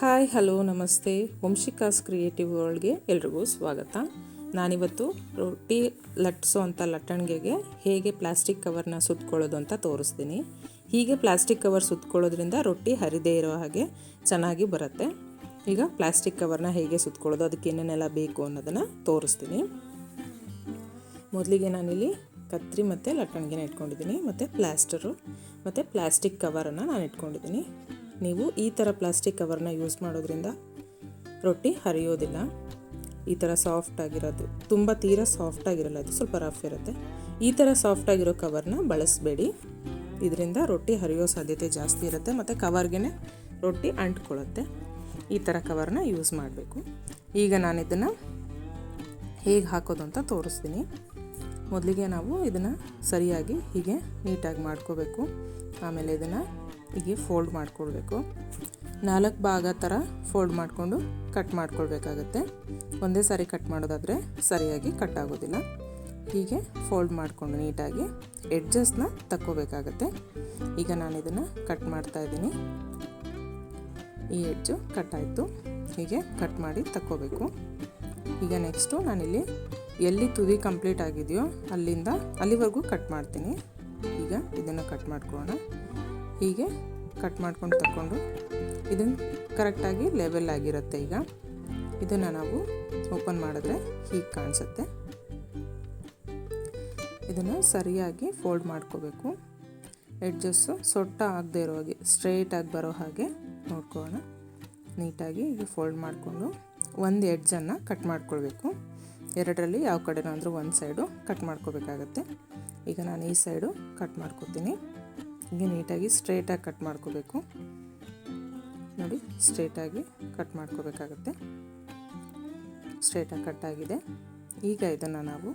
Hi, hello, ನಮಸ್ತೆ. ವಂಶಿಕಾಸ್ creative ವರ್ಲ್ಡ್ಗೆ ಎಲ್ರಿಗೂ ಸ್ವಾಗತ. ನಾನಿವತ್ತು ರೊಟ್ಟಿ, ಲಟ್ಸೋ ಅಂಥ ಲಟ್ಟಣಿಗೆಗೆ ಹೇಗೆ ಪ್ಲಾಸ್ಟಿಕ್ ಕವರ್ನ ಸುತ್ಕೊಳ್ಳೋದು ಅಂತ ತೋರಿಸ್ತೀನಿ. ಹೀಗೆ ಪ್ಲಾಸ್ಟಿಕ್ ಕವರ್ ಸುತ್ಕೊಳ್ಳೋದ್ರಿಂದ ರೊಟ್ಟಿ ಹರಿದೇ ಇರೋ ಹಾಗೆ ಚೆನ್ನಾಗಿ ಬರುತ್ತೆ. ಈಗ ಪ್ಲಾಸ್ಟಿಕ್ ಕವರ್ನ ಹೇಗೆ ಸುತ್ಕೊಳ್ಳೋದು, ಅದಕ್ಕೆ ಏನೇನೆಲ್ಲ ಬೇಕು ಅನ್ನೋದನ್ನು ತೋರಿಸ್ತೀನಿ. ಮೊದಲಿಗೆ ನಾನಿಲ್ಲಿ ಕತ್ರಿ ಮತ್ತು ಲಟ್ಟಣಿಗೆನ ಇಟ್ಕೊಂಡಿದ್ದೀನಿ, ಮತ್ತು ಪ್ಲಾಸ್ಟರು, ಮತ್ತು ಪ್ಲಾಸ್ಟಿಕ್ ಕವರನ್ನು ನಾನು ಇಟ್ಕೊಂಡಿದ್ದೀನಿ ನೀವು ಈ ಥರ ಪ್ಲಾಸ್ಟಿಕ್ ಕವರ್ನ ಯೂಸ್ ಮಾಡೋದ್ರಿಂದ ರೊಟ್ಟಿ ಹರಿಯೋದಿಲ್ಲ. ಈ ಥರ ಸಾಫ್ಟ್ ಆಗಿರೋದು, ತುಂಬ ತೀರಾ ಸಾಫ್ಟ್ ಆಗಿರಲ್ಲ, ಅದು ಸ್ವಲ್ಪ ರಫ್ ಇರುತ್ತೆ. ಈ ಥರ ಸಾಫ್ಟ್ ಆಗಿರೋ ಕವರ್ನ ಬಳಸಬೇಡಿ. ಇದರಿಂದ ರೊಟ್ಟಿ ಹರಿಯೋ ಸಾಧ್ಯತೆ ಜಾಸ್ತಿ ಇರುತ್ತೆ ಮತ್ತು ಕವರ್ಗೆ ರೊಟ್ಟಿ ಅಂಟ್ಕೊಳ್ಳುತ್ತೆ. ಈ ಥರ ಕವರ್ನ ಯೂಸ್ ಮಾಡಬೇಕು. ಈಗ ನಾನು ಇದನ್ನು ಹೇಗೆ ಹಾಕೋದು ಅಂತ ತೋರಿಸ್ತೀನಿ. ಮೊದಲಿಗೆ ನಾವು ಇದನ್ನು ಸರಿಯಾಗಿ ಹೀಗೆ ನೀಟಾಗಿ ಮಾಡ್ಕೋಬೇಕು. ಆಮೇಲೆ ಇದನ್ನು ಹೀಗೆ ಫೋಲ್ಡ್ ಮಾಡ್ಕೊಳ್ಬೇಕು. ನಾಲ್ಕು ಭಾಗ ಥರ ಫೋಲ್ಡ್ ಮಾಡಿಕೊಂಡು ಕಟ್ ಮಾಡ್ಕೊಳ್ಬೇಕಾಗತ್ತೆ. ಒಂದೇ ಸಾರಿ ಕಟ್ ಮಾಡೋದಾದರೆ ಸರಿಯಾಗಿ ಕಟ್ ಆಗೋದಿಲ್ಲ. ಹೀಗೆ ಫೋಲ್ಡ್ ಮಾಡಿಕೊಂಡು ನೀಟಾಗಿ ಎಡ್ಜಸ್ನ ತಕ್ಕೋಬೇಕಾಗತ್ತೆ. ಈಗ ನಾನು ಇದನ್ನು ಕಟ್ ಮಾಡ್ತಾ ಇದ್ದೀನಿ. ಈ ಎಡ್ಜು ಕಟ್ ಆಯಿತು. ಹೀಗೆ ಕಟ್ ಮಾಡಿ ತಕ್ಕೋಬೇಕು. ಈಗ ನೆಕ್ಸ್ಟು ನಾನಿಲ್ಲಿ ಎಲ್ಲಿ ತುದಿ ಕಂಪ್ಲೀಟ್ ಆಗಿದೆಯೋ ಅಲ್ಲಿಂದ ಅಲ್ಲಿವರೆಗೂ ಕಟ್ ಮಾಡ್ತೀನಿ. ಈಗ ಇದನ್ನು ಕಟ್ ಮಾಡ್ಕೊಳ್ಳೋಣ. ಹೀಗೆ ಕಟ್ ಮಾಡ್ಕೊಂಡು ತಗೊಂಡು ಇದನ್ನು ಕರೆಕ್ಟಾಗಿ ಲೆವೆಲ್ ಆಗಿರುತ್ತೆ ಈಗ. ಇದನ್ನು ನಾವು ಓಪನ್ ಮಾಡಿದ್ರೆ ಹೀಗೆ ಕಾಣಿಸುತ್ತೆ. ಇದನ್ನು ಸರಿಯಾಗಿ ಫೋಲ್ಡ್ ಮಾಡ್ಕೋಬೇಕು. ಎಡ್ಜಸ್ಸು ಸೊಟ್ಟ ಆಗದೆ ಇರೋ ಹಾಗೆ ಸ್ಟ್ರೇಟಾಗಿ ಬರೋ ಹಾಗೆ ನೋಡ್ಕೊಳ್ಳೋಣ. ನೀಟಾಗಿ ಈಗ ಫೋಲ್ಡ್ ಮಾಡಿಕೊಂಡು ಒಂದು ಎಡ್ಜನ್ನು ಕಟ್ ಮಾಡ್ಕೊಳ್ಬೇಕು. ಎರಡರಲ್ಲಿ ಯಾವ ಕಡೆನಾದರೂ ಒಂದು ಸೈಡು ಕಟ್ ಮಾಡ್ಕೋಬೇಕಾಗತ್ತೆ. ಈಗ ನಾನು ಈ ಸೈಡು ಕಟ್ ಮಾಡ್ಕೋತೀನಿ. ಹೀಗೆ ನೀಟಾಗಿ ಸ್ಟ್ರೇಟಾಗಿ ಕಟ್ ಮಾಡ್ಕೋಬೇಕು. ನೋಡಿ, ಸ್ಟ್ರೇಟಾಗಿ ಕಟ್ ಮಾಡ್ಕೋಬೇಕಾಗತ್ತೆ. ಸ್ಟ್ರೇಟಾಗಿ ಕಟ್ ಆಗಿದೆ. ಈಗ ಇದನ್ನು ನಾವು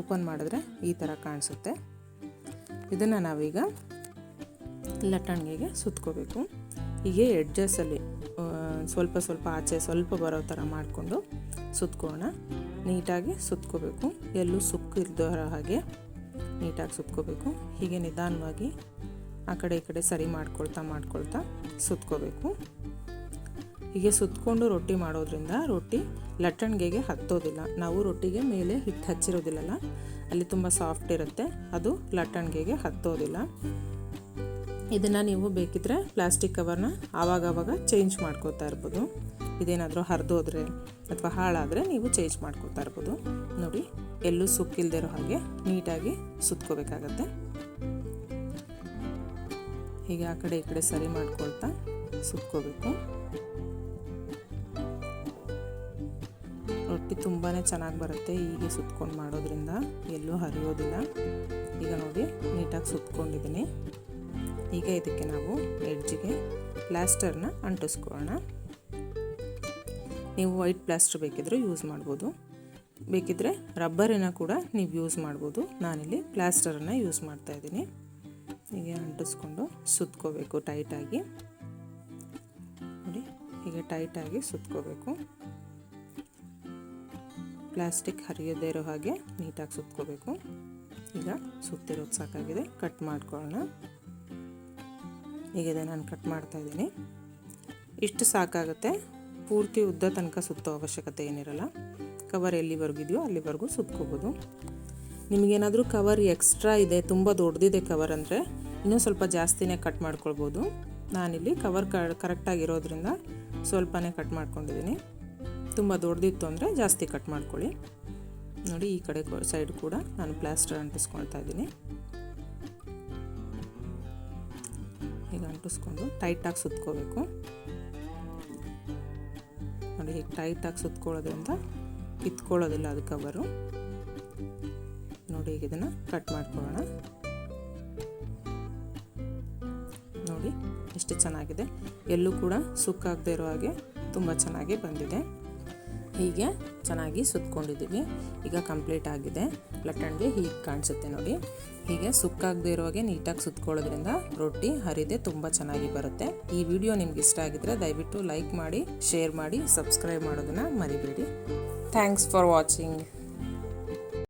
ಓಪನ್ ಮಾಡಿದ್ರೆ ಈ ಥರ ಕಾಣಿಸುತ್ತೆ. ಇದನ್ನು ನಾವೀಗ ಲಟ್ಟಣಿಗೆಗೆ ಸುತ್ಕೋಬೇಕು. ಹೀಗೆ ಎಡ್ಜಸ್ಸಲ್ಲಿ ಸ್ವಲ್ಪ ಸ್ವಲ್ಪ ಆಚೆ ಸ್ವಲ್ಪ ಬರೋ ಥರ ಮಾಡಿಕೊಂಡು ಸುತ್ಕೋಣ ನೀಟಾಗಿ ಸುತ್ಕೋಬೇಕು. ಎಲ್ಲೂ ಸುಕ್ಕು ಸುಕ್ಕಿಲ್ದೋ ಹಾಗೆ ನೀಟಾಗಿ ಸುತ್ಕೋಬೇಕು. ಹೀಗೆ ನಿಧಾನವಾಗಿ ಆ ಕಡೆ ಈ ಕಡೆ ಸರಿ ಮಾಡ್ಕೊಳ್ತಾ ಮಾಡ್ಕೊಳ್ತಾ ಸುತ್ಕೋಬೇಕು. ಹೀಗೆ ಸುತ್ಕೊಂಡು ರೊಟ್ಟಿ ಮಾಡೋದ್ರಿಂದ ರೊಟ್ಟಿ ಲಟ್ಟಣಿಗೆಗೆ ಹತ್ತೋದಿಲ್ಲ. ನಾವು ರೊಟ್ಟಿಗೆ ಮೇಲೆ ಹಿಟ್ಟು ಹಚ್ಚಿರೋದಿಲ್ಲಲ್ಲ, ಅಲ್ಲಿ ತುಂಬ ಸಾಫ್ಟ್ ಇರುತ್ತೆ, ಅದು ಲಟ್ಟಣಿಗೆಗೆ ಹತ್ತೋದಿಲ್ಲ. ಇದನ್ನು ನೀವು ಬೇಕಿದ್ರೆ ಪ್ಲಾಸ್ಟಿಕ್ ಕವರ್ನ ಆವಾಗವಾಗ ಚೇಂಜ್ ಮಾಡ್ಕೋತಾ ಇರ್ಬೋದು. ಇದೇನಾದರೂ ಹರಿದೋದ್ರೆ ಅಥವಾ ಹಾಳಾದರೆ ನೀವು ಚೇಂಜ್ ಮಾಡ್ಕೋತಾ ಇರ್ಬೋದು. ನೋಡಿ, ಎಲ್ಲೂ ಸುಕ್ಕಿಲ್ದಿರೋ ಹಾಗೆ ನೀಟಾಗಿ ಸುತ್ಕೋಬೇಕಾಗತ್ತೆ. ಹೀಗೆ ಆ ಕಡೆ ಈ ಕಡೆ ಸರಿ ಮಾಡ್ಕೊಳ್ತಾ ಸುತ್ಕೋಬೇಕು. ರೊಟ್ಟಿ ತುಂಬಾ ಚೆನ್ನಾಗಿ ಬರುತ್ತೆ ಹೀಗೆ ಸುತ್ಕೊಂಡು ಮಾಡೋದ್ರಿಂದ. ಎಲ್ಲೂ ಹರಿಯೋದಿಲ್ಲ. ಈಗ ನೋಡಿ, ನೀಟಾಗಿ ಸುತ್ಕೊಂಡಿದ್ದೀನಿ. ಈಗ ಇದಕ್ಕೆ ನಾವು ಎಡ್ಜಿಗೆ ಪ್ಲಾಸ್ಟರ್ನ ಅಂಟಿಸ್ಕೊಳ್ಳೋಣ. ನೀವು ವೈಟ್ ಪ್ಲಾಸ್ಟರ್ ಬೇಕಿದ್ದರೂ ಯೂಸ್ ಮಾಡ್ಬೋದು. ಬೇಕಿದ್ರೆ ರಬ್ಬರಿನ ಕೂಡ ನೀವು ಯೂಸ್ ಮಾಡ್ಬೋದು. ನಾನಿಲ್ಲಿ ಪ್ಲಾಸ್ಟರನ್ನು ಯೂಸ್ ಮಾಡ್ತಾ ಇದ್ದೀನಿ. ಹೀಗೆ ಅಂಟಿಸ್ಕೊಂಡು ಸುತ್ಕೋಬೇಕು ಟೈಟಾಗಿ ನೋಡಿ, ಹೀಗೆ ಟೈಟಾಗಿ ಸುತ್ಕೋಬೇಕು. ಪ್ಲಾಸ್ಟಿಕ್ ಹರಿಯದೇ ಇರೋ ಹಾಗೆ ನೀಟಾಗಿ ಸುತ್ಕೋಬೇಕು. ಈಗ ಸುತ್ತಿರೋದು ಸಾಕಾಗಿದೆ ಕಟ್ ಮಾಡ್ಕೊಳ್ಳೋಣ. ಹೀಗಿದೆ ನಾನು ಕಟ್ ಮಾಡ್ತಾ ಇದ್ದೀನಿ. ಇಷ್ಟು ಸಾಕಾಗುತ್ತೆ. ಪೂರ್ತಿ ಉದ್ದ ತನಕ ಸುತ್ತೋ ಅವಶ್ಯಕತೆ ಏನಿರಲ್ಲ. ಕವರ್ ಎಲ್ಲಿವರೆಗೂ ಇದೆಯೋ ಅಲ್ಲಿವರೆಗೂ ಸುತ್ಕೋಬೋದು. ನಿಮಗೇನಾದರೂ ಕವರ್ ಎಕ್ಸ್ಟ್ರಾ ಇದೆ, ತುಂಬ ದೊಡ್ಡದಿದೆ ಕವರ್ ಅಂದರೆ ಇನ್ನೂ ಸ್ವಲ್ಪ ಜಾಸ್ತಿನೇ ಕಟ್ ಮಾಡ್ಕೊಳ್ಬೋದು. ನಾನಿಲ್ಲಿ ಕವರ್ ಕ ಕರೆಕ್ಟಾಗಿರೋದ್ರಿಂದ ಸ್ವಲ್ಪನೇ ಕಟ್ ಮಾಡ್ಕೊಂಡಿದ್ದೀನಿ. ತುಂಬ ದೊಡ್ಡದಿತ್ತು ಅಂದರೆ ಜಾಸ್ತಿ ಕಟ್ ಮಾಡ್ಕೊಳ್ಳಿ. ನೋಡಿ ಈ ಕಡೆ ಸೈಡ್ ಕೂಡ ನಾನು ಪ್ಲಾಸ್ಟರ್ ಅಂಟಿಸ್ಕೊಳ್ತಾ ಇದ್ದೀನಿ. ಈಗ ಅಂಟಿಸ್ಕೊಂಡು ಟೈಟಾಗಿ ಸುತ್ಕೋಬೇಕು. ನೋಡಿ, ಹೀಗೆ ಟೈಟಾಗಿ ಸುತ್ಕೊಳ್ಳೋದ್ರಿಂದ ಕಿತ್ಕೊಳ್ಳೋದಿಲ್ಲ ಅದು ಕವರು ನೋಡಿ, ಈಗ ಇದನ್ನು ಕಟ್ ಮಾಡ್ಕೊಳ್ಳೋಣ. ನೋಡಿ, ಎಷ್ಟು ಚೆನ್ನಾಗಿದೆ. ಎಲ್ಲೂ ಕೂಡ ಸುಕ್ಕಾಗದೇ ಇರೋ ಹಾಗೆ ತುಂಬ ಚೆನ್ನಾಗಿ ಬಂದಿದೆ. ಹೀಗೆ ಚೆನ್ನಾಗಿ ಸುತ್ಕೊಂಡಿದ್ದೀವಿ. ಈಗ ಕಂಪ್ಲೀಟ್ ಆಗಿದೆ. ಲಟ್ಟಣಿಗೆ ಹೀಗೆ ಕಾಣಿಸುತ್ತೆ ನೋಡಿ. ಹೀಗೆ ಸುಕ್ಕಾಗದೇ ಇರುವಾಗೆ ನೀಟಾಗಿ ಸುತ್ಕೊಳ್ಳೋದ್ರಿಂದ ರೊಟ್ಟಿ ಹರಿದೆ ತುಂಬ ಚೆನ್ನಾಗಿ ಬರುತ್ತೆ. ಈ ವಿಡಿಯೋ ನಿಮ್ಗೆ ಇಷ್ಟ ಆಗಿದ್ರೆ ದಯವಿಟ್ಟು ಲೈಕ್ ಮಾಡಿ ಶೇರ್ ಮಾಡಿ ಸಬ್ಸ್ಕ್ರೈಬ್ ಮಾಡೋದನ್ನು ಮರಿಬೇಡಿ. Thanks for watching